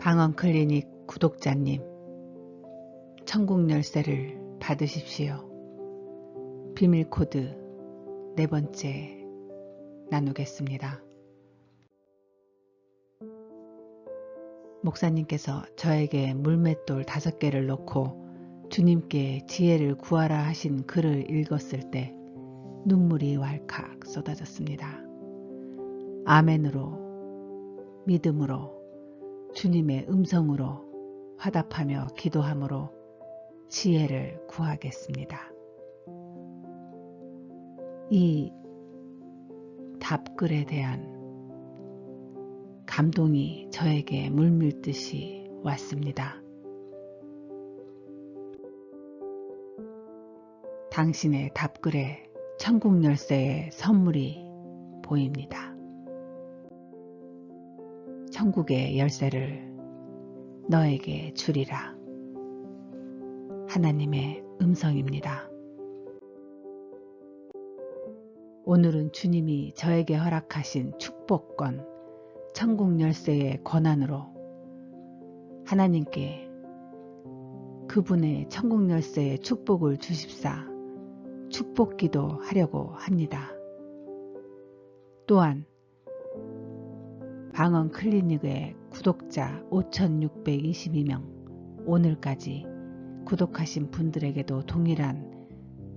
방언클리닉 구독자님, 천국 열쇠를 받으십시오. 비밀코드 네 번째 나누겠습니다. 목사님께서 저에게 물맷돌 다섯 개를 놓고 주님께 지혜를 구하라 하신 글을 읽었을 때 눈물이 왈칵 쏟아졌습니다. 아멘으로, 믿음으로, 주님의 음성으로 화답하며 기도함으로 지혜를 구하겠습니다. 이 답글에 대한 감동이 저에게 물밀듯이 왔습니다. 당신의 답글에 천국 열쇠의 선물이 보입니다. 천국의 열쇠를 너에게 주리라. 하나님의 음성입니다. 오늘은 주님이 저에게 허락하신 축복권, 천국 열쇠의 권한으로 하나님께 그분의 천국 열쇠의 축복을 주십사 축복기도 하려고 합니다. 또한 방언 클리닉의 구독자 5,622명 오늘까지 구독하신 분들에게도 동일한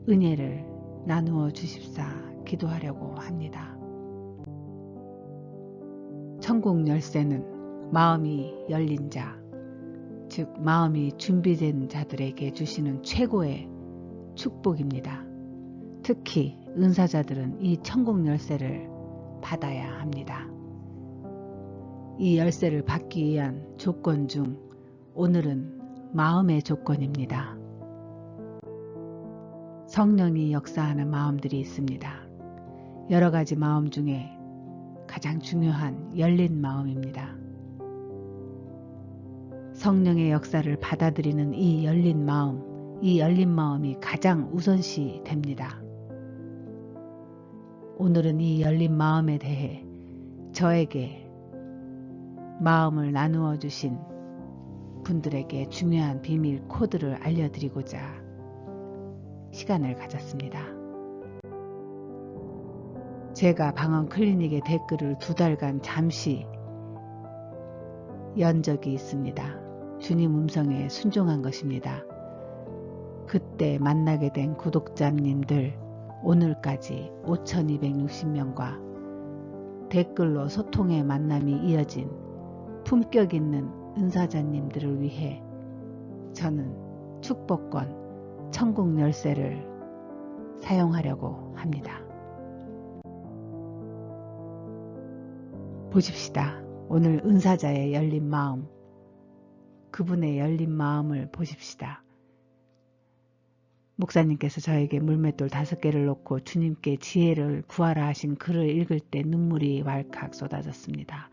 은혜를 나누어 주십사 기도하려고 합니다. 천국 열쇠는 마음이 열린 자, 즉 마음이 준비된 자들에게 주시는 최고의 축복입니다. 특히 은사자들은 이 천국 열쇠를 받아야 합니다. 이 열쇠를 받기 위한 조건 중 오늘은 마음의 조건입니다. 성령이 역사하는 마음들이 있습니다. 여러 가지 마음 중에 가장 중요한 열린 마음입니다. 성령의 역사를 받아들이는 이 열린 마음, 이 열린 마음이 가장 우선시 됩니다. 오늘은 이 열린 마음에 대해 저에게 마음을 나누어 주신 분들에게 중요한 비밀 코드를 알려드리고자 시간을 가졌습니다. 제가 방언 클리닉의 댓글을 두 달간 잠시 연 적이 있습니다. 주님 음성에 순종한 것입니다. 그때 만나게 된 구독자님들 오늘까지 5260명과 댓글로 소통의 만남이 이어진 품격 있는 은사자님들을 위해 저는 축복권 천국 열쇠를 사용하려고 합니다. 보십시다. 오늘 은사자의 열린 마음, 그분의 열린 마음을 보십시다. 목사님께서 저에게 물맷돌 다섯 개를 놓고 주님께 지혜를 구하라 하신 글을 읽을 때 눈물이 왈칵 쏟아졌습니다.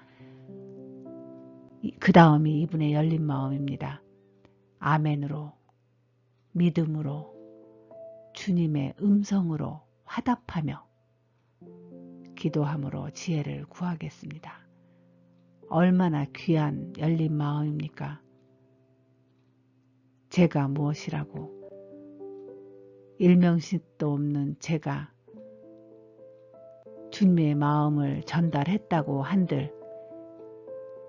그 다음이 이분의 열린 마음입니다. 아멘으로, 믿음으로, 주님의 음성으로 화답하며 기도함으로 지혜를 구하겠습니다. 얼마나 귀한 열린 마음입니까? 제가 무엇이라고 일명식도 없는 제가 주님의 마음을 전달했다고 한들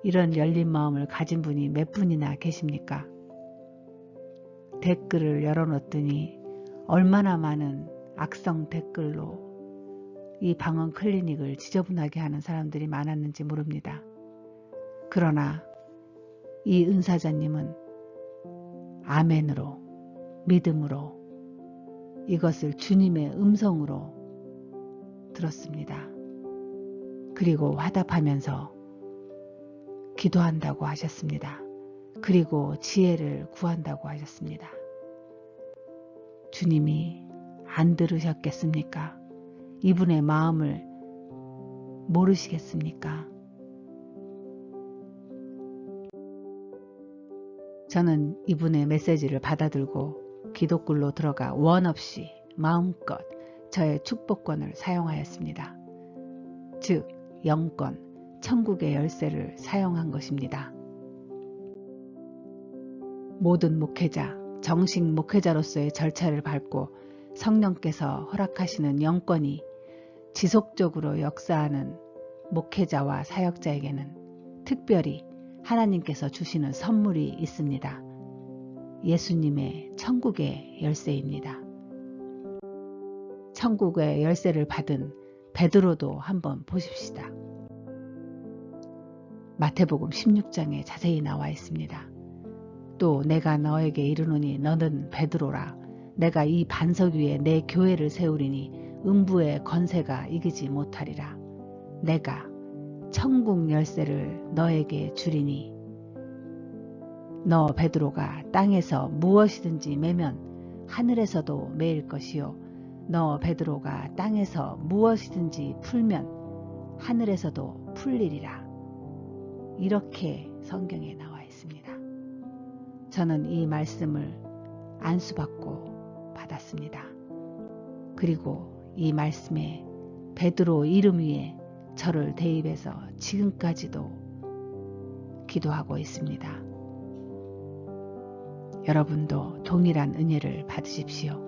이런 열린 마음을 가진 분이 몇 분이나 계십니까? 댓글을 열어놓더니 얼마나 많은 악성 댓글로 이 방언 클리닉을 지저분하게 하는 사람들이 많았는지 모릅니다. 그러나 이 은사자님은 아멘으로 믿음으로 이것을 주님의 음성으로 들었습니다. 그리고 화답하면서 기도한다고 하셨습니다. 그리고 지혜를 구한다고 하셨습니다. 주님이 안 들으셨겠습니까? 이분의 마음을 모르시겠습니까? 저는 이분의 메시지를 받아들고 기도굴로 들어가 원 없이 마음껏 저의 축복권을 사용하였습니다. 즉 영권, 천국의 열쇠를 사용한 것입니다. 모든 목회자, 정식 목회자로서의 절차를 밟고 성령께서 허락하시는 영권이 지속적으로 역사하는 목회자와 사역자에게는 특별히 하나님께서 주시는 선물이 있습니다. 예수님의 천국의 열쇠입니다. 천국의 열쇠를 받은 베드로도 한번 보십시다. 마태복음 16장에 자세히 나와 있습니다. 또 내가 너에게 이르노니 너는 베드로라 내가 이 반석 위에 내 교회를 세우리니 음부의 건세가 이기지 못하리라. 내가 천국 열쇠를 너에게 주리니 너 베드로가 땅에서 무엇이든지 매면 하늘에서도 매일 것이요 너 베드로가 땅에서 무엇이든지 풀면 하늘에서도 풀리리라. 이렇게 성경에 나와 있습니다. 저는 이 말씀을 안수받고 받았습니다. 그리고 이 말씀에 베드로 이름 위에 저를 대입해서 지금까지도 기도하고 있습니다. 여러분도 동일한 은혜를 받으십시오.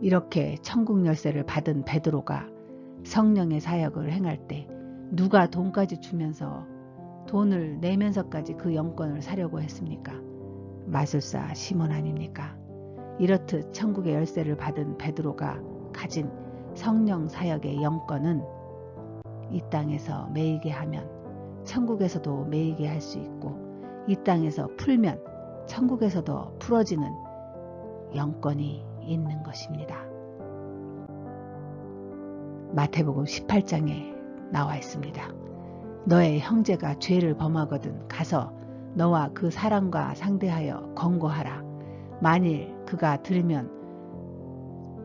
이렇게 천국 열쇠를 받은 베드로가 성령의 사역을 행할 때 누가 돈까지 주면서 돈을 내면서까지 그 영권을 사려고 했습니까? 마술사 시몬 아닙니까? 이렇듯 천국의 열쇠를 받은 베드로가 가진 성령 사역의 영권은 이 땅에서 매이게 하면 천국에서도 매이게 할 수 있고 이 땅에서 풀면 천국에서도 풀어지는 영권이 있는 것입니다. 마태복음 18장에 나와 있습니다. 너의 형제가 죄를 범하거든 가서 너와 그 사람과 상대하여 권고하라. 만일 그가 들으면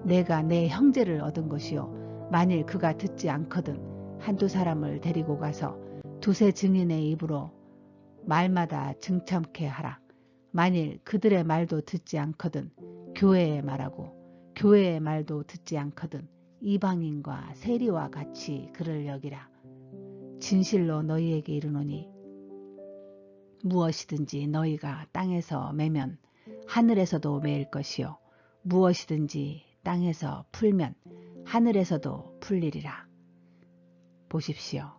내가 내 형제를 얻은 것이요. 만일 그가 듣지 않거든 한두 사람을 데리고 가서 두세 증인의 입으로 말마다 증참케 하라. 만일 그들의 말도 듣지 않거든 교회의 말하고 교회의 말도 듣지 않거든 이방인과 세리와 같이 그를 여기라. 진실로 너희에게 이르노니 무엇이든지 너희가 땅에서 매면 하늘에서도 매일 것이요 무엇이든지 땅에서 풀면 하늘에서도 풀리리라. 보십시오.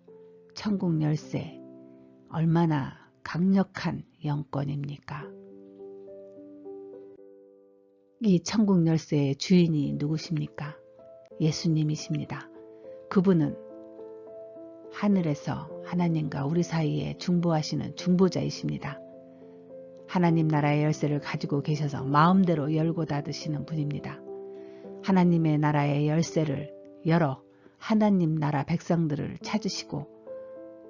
천국 열쇠 얼마나 강력한 영권입니까? 이 천국 열쇠의 주인이 누구십니까? 예수님이십니다. 그분은 하늘에서 하나님과 우리 사이에 중보하시는 중보자이십니다. 하나님 나라의 열쇠를 가지고 계셔서 마음대로 열고 닫으시는 분입니다. 하나님의 나라의 열쇠를 열어 하나님 나라 백성들을 찾으시고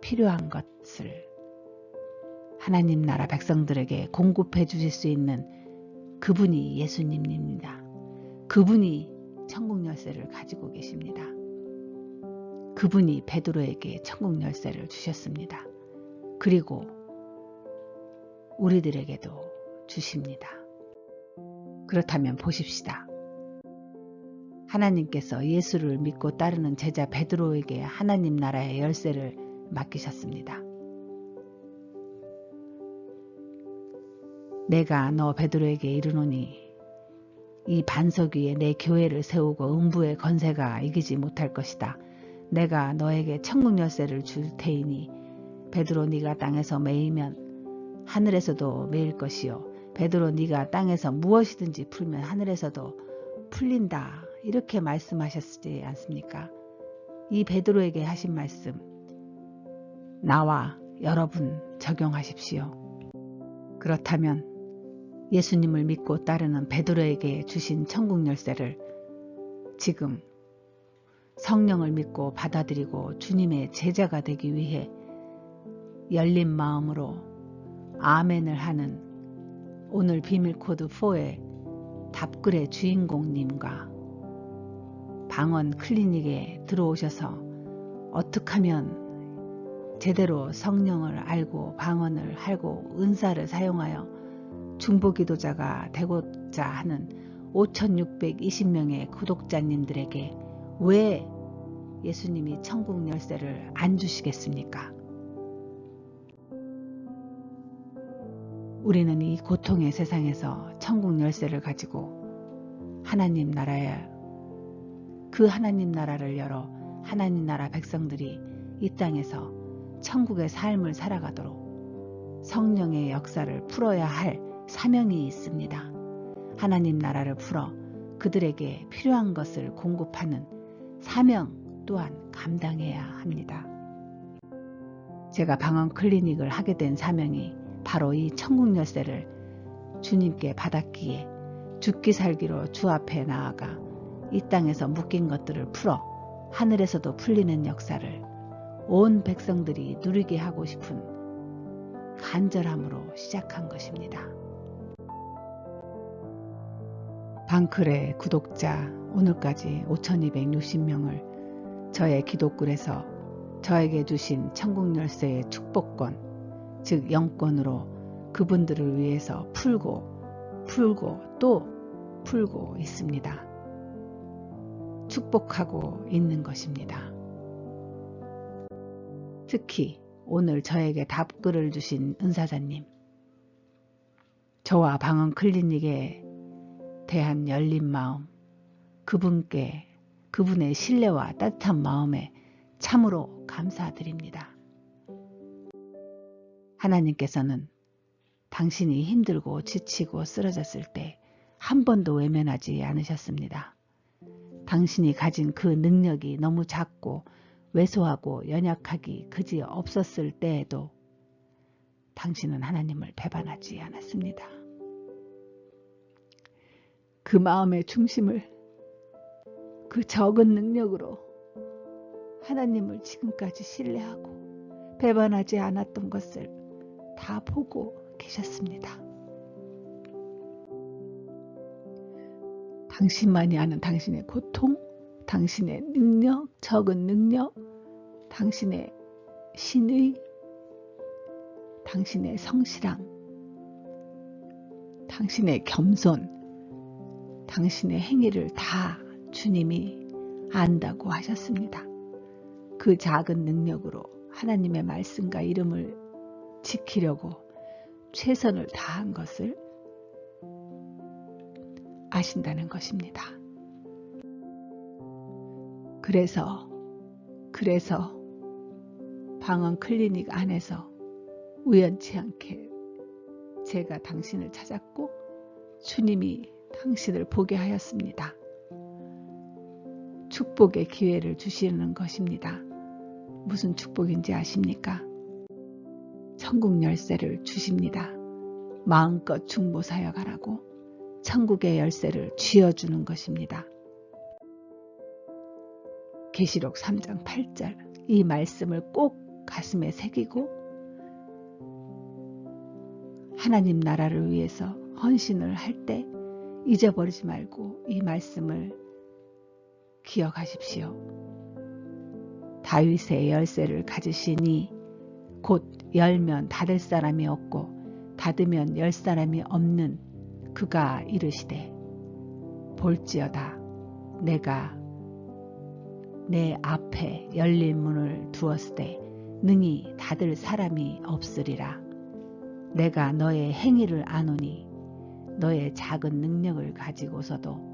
필요한 것을 하나님 나라 백성들에게 공급해 주실 수 있는 그분이 예수님입니다. 그분이 천국 열쇠를 가지고 계십니다. 그분이 베드로에게 천국 열쇠를 주셨습니다. 그리고 우리들에게도 주십니다. 그렇다면 보십시다. 하나님께서 예수를 믿고 따르는 제자 베드로에게 하나님 나라의 열쇠를 맡기셨습니다. 내가 너 베드로에게 이르노니 이 반석 위에 내 교회를 세우고 음부의 건세가 이기지 못할 것이다. 내가 너에게 천국 열쇠를 줄 테이니 베드로 네가 땅에서 매이면 하늘에서도 매일 것이요 베드로 네가 땅에서 무엇이든지 풀면 하늘에서도 풀린다. 이렇게 말씀하셨지 않습니까? 이 베드로에게 하신 말씀 나와 여러분 적용하십시오. 그렇다면 예수님을 믿고 따르는 베드로에게 주신 천국 열쇠를 지금 성령을 믿고 받아들이고 주님의 제자가 되기 위해 열린 마음으로 아멘을 하는 오늘 비밀코드 4의 답글의 주인공님과 방언 클리닉에 들어오셔서 어떻게 하면 제대로 성령을 알고 방언을 하고 은사를 사용하여 중보기도자가 되고자 하는 5620명의 구독자님들에게 왜 예수님이 천국 열쇠를 안 주시겠습니까? 우리는 이 고통의 세상에서 천국 열쇠를 가지고 하나님 나라에 그 하나님 나라를 열어 하나님 나라 백성들이 이 땅에서 천국의 삶을 살아가도록 성령의 역사를 풀어야 할 사명이 있습니다. 하나님 나라를 풀어 그들에게 필요한 것을 공급하는 사명 또한 감당해야 합니다. 제가 방언 클리닉을 하게 된 사명이 바로 이 천국 열쇠를 주님께 받았기에 죽기 살기로 주 앞에 나아가 이 땅에서 묶인 것들을 풀어 하늘에서도 풀리는 역사를 온 백성들이 누리게 하고 싶은 간절함으로 시작한 것입니다. 방클의 구독자 오늘까지 5260명을 저의 기도글에서 저에게 주신 천국 열쇠의 축복권, 즉 영권으로 그분들을 위해서 풀고 풀고 또 풀고 있습니다. 축복하고 있는 것입니다. 특히 오늘 저에게 답글을 주신 은사자님, 저와 방언 클리닉에 대한 열린 마음, 그분께 그분의 신뢰와 따뜻한 마음에 참으로 감사드립니다. 하나님께서는 당신이 힘들고 지치고 쓰러졌을 때 한 번도 외면하지 않으셨습니다. 당신이 가진 그 능력이 너무 작고 왜소하고 연약하기 그지 없었을 때에도 당신은 하나님을 배반하지 않았습니다. 그 마음의 중심을 그 적은 능력으로 하나님을 지금까지 신뢰하고 배반하지 않았던 것을 다 보고 계셨습니다. 당신만이 아는 당신의 고통, 당신의 능력, 적은 능력, 당신의 신의, 당신의 성실함, 당신의 겸손, 당신의 행위를 다 주님이 안다고 하셨습니다. 그 작은 능력으로 하나님의 말씀과 이름을 지키려고 최선을 다한 것을 아신다는 것입니다. 그래서 그래서 방언 클리닉 안에서 우연치 않게 제가 당신을 찾았고 주님이 당신을 보게 하였습니다. 축복의 기회를 주시는 것입니다. 무슨 축복인지 아십니까? 천국 열쇠를 주십니다. 마음껏 중보사여 가라고 천국의 열쇠를 쥐어주는 것입니다. 계시록 3장 8절 이 말씀을 꼭 가슴에 새기고 하나님 나라를 위해서 헌신을 할 때 잊어버리지 말고 이 말씀을 기억하십시오. 다윗의 열쇠를 가지시니 곧 열면 닫을 사람이 없고 닫으면 열 사람이 없는 그가 이르시되 볼지어다 내가 내 앞에 열린 문을 두었을 때 능히 닫을 사람이 없으리라. 내가 너의 행위를 아노니 너의 작은 능력을 가지고서도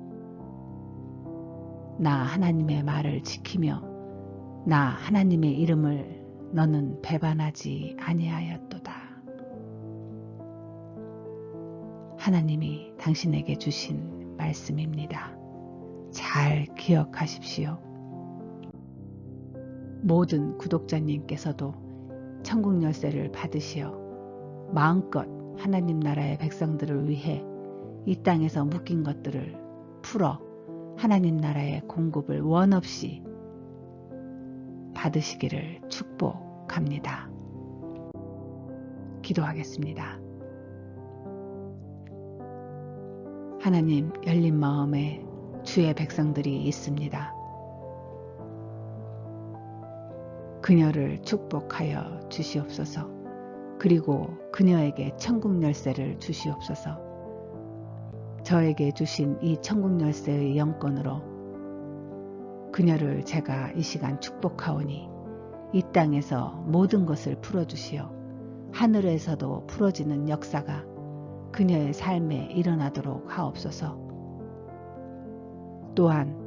나 하나님의 말을 지키며 나 하나님의 이름을 너는 배반하지 아니하였도다. 하나님이 당신에게 주신 말씀입니다. 잘 기억하십시오. 모든 구독자님께서도 천국 열쇠를 받으시어 마음껏 하나님 나라의 백성들을 위해 이 땅에서 묶인 것들을 풀어 하나님 나라의 공급을 원 없이 받으시기를 축복합니다. 기도하겠습니다. 하나님 열린 마음에 주의 백성들이 있습니다. 그녀를 축복하여 주시옵소서. 그리고 그녀에게 천국 열쇠를 주시옵소서. 저에게 주신 이 천국 열쇠의 영권으로 그녀를 제가 이 시간 축복하오니 이 땅에서 모든 것을 풀어주시어 하늘에서도 풀어지는 역사가 그녀의 삶에 일어나도록 하옵소서. 또한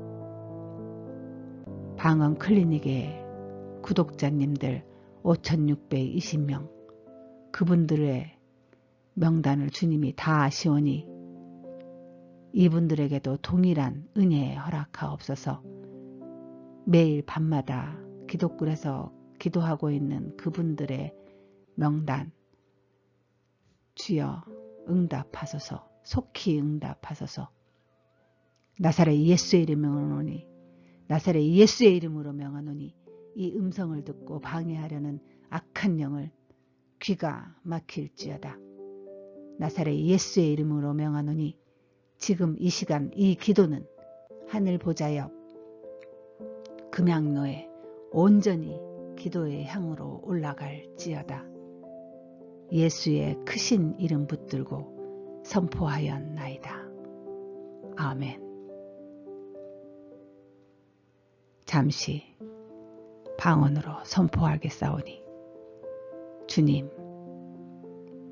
방언 클리닉의 구독자님들 5,620명 그분들의 명단을 주님이 다 아시오니 이분들에게도 동일한 은혜 허락하옵소서 매일 밤마다 기독굴에서 기도하고 있는 그분들의 명단 주여 응답하소서 속히 응답하소서 나사렛 예수의 이름으로 명하노니 나사렛 예수의 이름으로 명하노니 이 음성을 듣고 방해하려는 악한 영을 귀가 막힐지어다. 나사렛 예수의 이름으로 명하노니 지금 이 시간 이 기도는 하늘 보좌 옆 금양로에 온전히 기도의 향으로 올라갈지어다. 예수의 크신 이름 붙들고 선포하였나이다. 아멘. 잠시 방언으로 선포하겠사오니 주님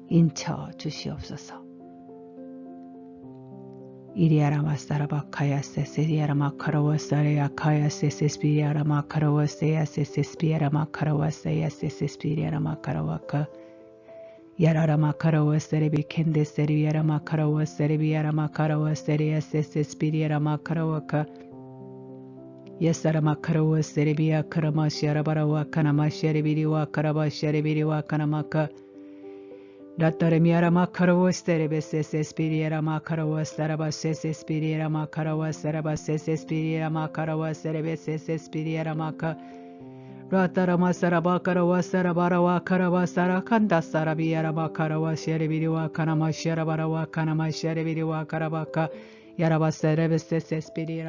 인쳐 주시옵소서. イリアラマスタラバカヤセセリアラマカラワサレアカヤセセスピリアラマカラワセヤセセスピアラマカラワセヤセセスピリアラマカラワカヤララマカラワセレビケンデセリアラマカラワセレビアラマカラワセレヤセセスピリアラマカラワカヤサラマカラワセレビアカラマシアラバラワカナマシャレビリワカラバシャレビリワカナマカ 마카라와세야 세세스피리아라 마카라와카 야라라 마카라와세레비 켄데세리아라 마카라와세레비아라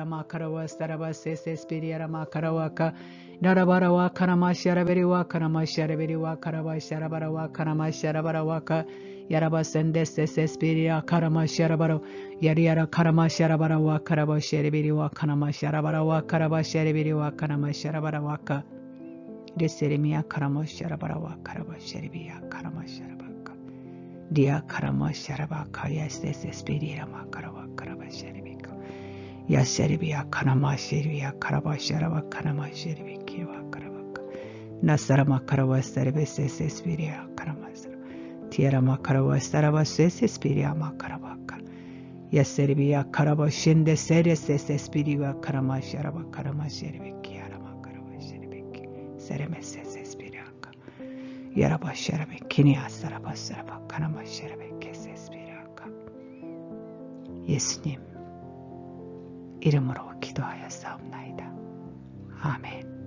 마카라와세레야 세세스피리아라 마 카라와카 예사라 마카라와 세레비아 카라마시아라바라와 카나마시아레비리와 카라바시아레비리와 카나마카 라타레미아라 마카라와 세레베세세 스피리아라 마카라와 사라바세세 스피리아라 마카라와 사라바세세 스피리아라 마카라와 세레베세세 스피리아라 마카 라타라마 사라바카라와 사라바라와 카라와 사라칸다 사라비아라 마카라와 시아레비리와 카나마시아라바라와 카나마시아레비리와 카라바카 Yarabasarabese spiriera makarawa sarabase spiriera makarawaka Narabarawa kanamasharaberiwa kanamasharaberiwa karawasharabarawa kanamasharabarawa Yarabasende se spiria karamasharabaro Yariara karamasharabarawa karawasharaberiwa kanamasharabarawa karawasharaberiwa kanamasharabarawa Reseremia karamasharabarawa karawasharabia karamasharabaka Dia karamasharabaka yes spiriera makarawa karabasharibika yasharibia kanamashiribia karabasharaba kanamashiribikiwa karabaka nasarama karawasaribese spiria karamasara tiarama karawasarabase spiria makarabaka yasaribia karabashinde serese spiria karamasharaba karamashiribikia makarabashiribiki seremese spiria yarabasharabikini asarabasaraba kanamashiribiki 예수님 이름으로 기도하였사옵나이다. 아멘